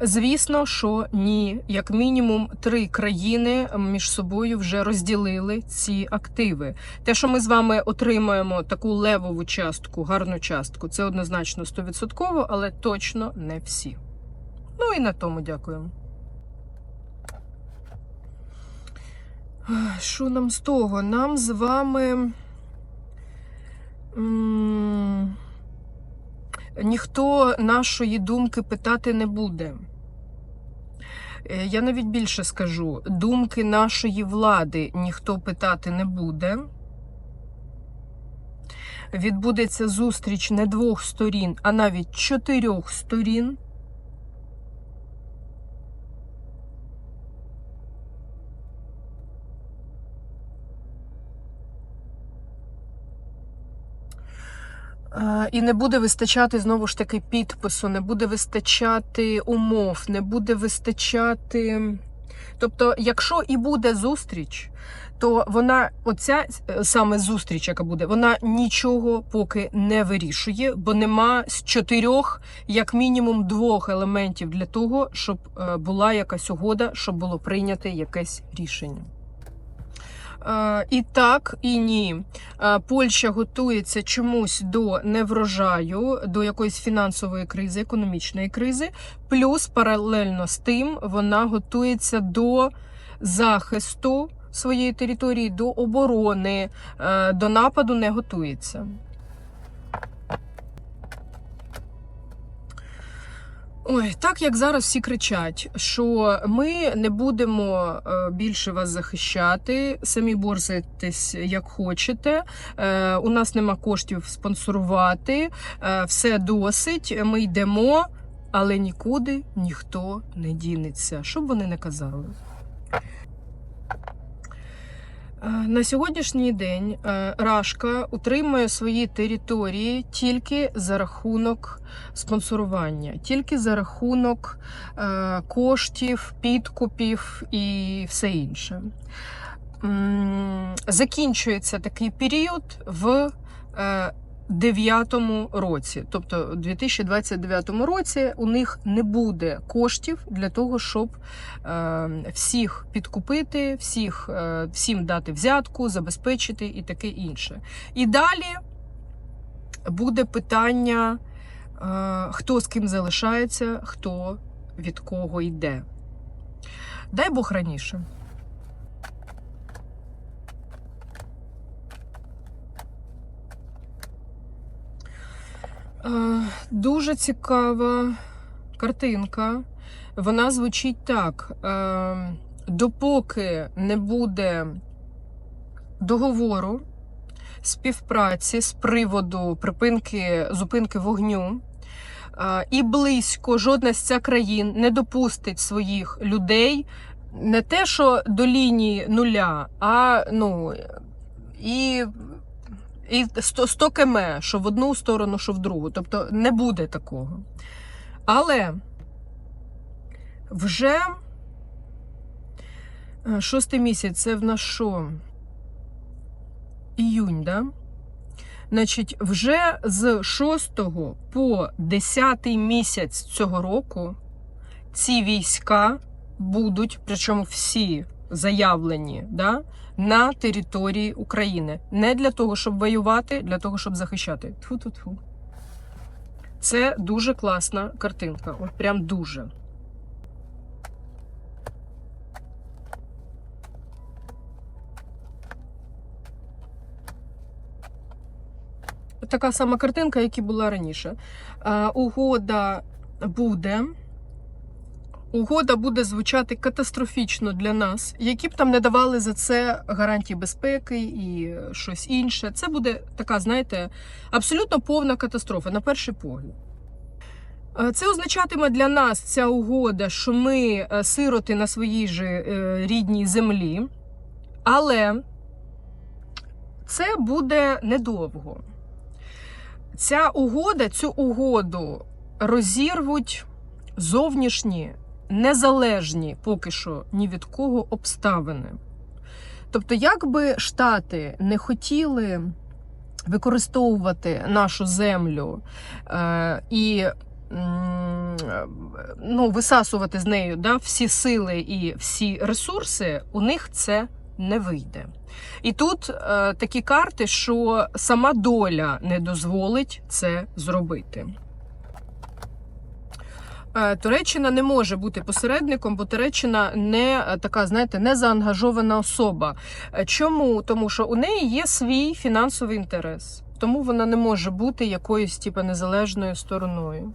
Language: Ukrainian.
Звісно, що ні. Як мінімум, три країни між собою вже розділили ці активи. Те, що ми з вами отримаємо таку левову частку, гарну частку, це однозначно 100%, але точно не всі. Ну і на тому дякуємо. Що нам з того? Нам з вами. Ніхто нашої думки питати не буде. Е, Я навіть більше скажу: думки нашої влади ніхто питати не буде. Відбудеться зустріч не двох сторін, а навіть чотирьох сторін. І не буде вистачати знову ж таки підпису, не буде вистачати умов, не буде вистачати. Тобто, якщо і буде зустріч, то вона, оця е, саме зустріч, яка буде, вона нічого поки не вирішує, бо нема з чотирьох, як мінімум, двох елементів для того, щоб е, була якась угода, щоб було прийнято якесь рішення. Е, І так, і ні. Е, Польща готується чомусь до неврожаю, до якоїсь фінансової кризи, економічної кризи. Плюс паралельно з тим вона готується до захисту своєї території, до оборони, е, до нападу не готується. Ой, так як зараз всі кричать, що ми не будемо е, більше вас захищати, самі борзитесь як хочете. Е, У нас нема коштів спонсорувати, е, все досить. Ми йдемо, але нікуди ніхто не дінеться, щоб вони не казали. Е, На сьогоднішній день е, Рашка утримує свої території тільки за рахунок спонсорування, тільки за рахунок е, коштів, підкупів і все інше. Закінчується такий період в е, 9 році, тобто у 2029 році у них не буде коштів для того, щоб е, всіх підкупити, всіх, е, всім дати взятку, забезпечити і таке інше. І далі буде питання, е, хто з ким залишається, хто від кого йде. Дай Бог раніше. Дуже цікава картинка. Вона звучить так: Е, допоки не буде договору співпраці з приводу припинки зупинки вогню, е, і близько жодна з цих країн не допустить своїх людей не те, що до лінії нуля, а ну і і 100, 100 км, що в одну сторону, що в другу. Тобто не буде такого. Але вже е, шостий місяць це в нас що? Іюнь, да? Значить, вже з 6 по 10 місяць цього року ці війська будуть, причому всі заявлені, да, на території України. Не для того, щоб воювати, для того, щоб захищати. Тфу-тфу-тфу. Це дуже класна картинка. От прям дуже. Така сама картинка, як і була раніше. Е, угода буде. Угода буде звучати катастрофічно для нас, які б там не давали за це гарантії безпеки і щось інше. Це буде така, знаєте, абсолютно повна катастрофа на перший погляд. Е, Це означатиме для нас ця угода, що ми е, сироти на своїй же е, рідній землі, але це буде недовго. Ця угода, цю угоду розірвуть зовнішні незалежні поки що ні від кого обставини. Тобто, як би Штати не хотіли використовувати нашу землю е, і ну, висасувати з нею да, всі сили і всі ресурси, у них це не вийде. І тут е, такі карти, що сама доля не дозволить це зробити. Е, Туреччина не може бути посередником, бо Туреччина не е, така, знаєте, не заангажована особа. Е, Чому? Тому що у неї є свій фінансовий інтерес, тому вона не може бути якоюсь типу, незалежною стороною.